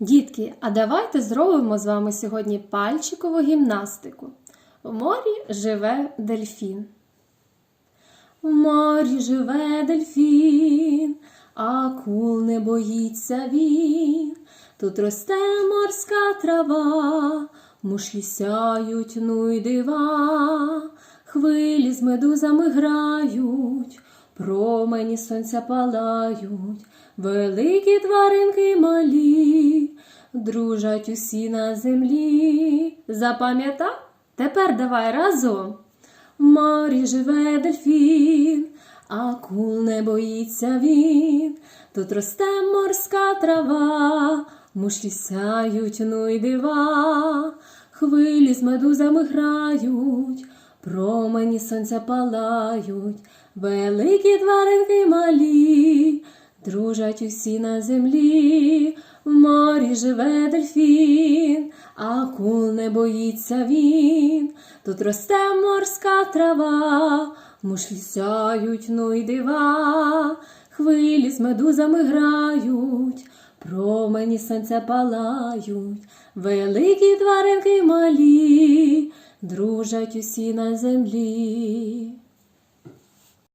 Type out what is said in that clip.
Дітки, а давайте зробимо з вами сьогодні пальчикову гімнастику. В морі живе дельфін. В морі живе дельфін, акул не боїться він. Тут росте морська трава, мушлі сяють, ну й дива, хвилі з медузами грають, промені сонця палають, великі тваринки малі, дружать усі на землі. Запам'ятав? Тепер давай разом. В морі живе дельфін, акул не боїться він. Тут росте морська трава, мушлі сяють, ну й дива, хвилі з медузами грають, промені сонця палають, великі тваринки малі, дружать усі на землі, в морі живе дельфін, акул не боїться він. Тут росте морська трава, мушлі сяють, ну й дива, хвилі з медузами грають, промені сонця палають, великі тваринки малі, дружать усі на землі.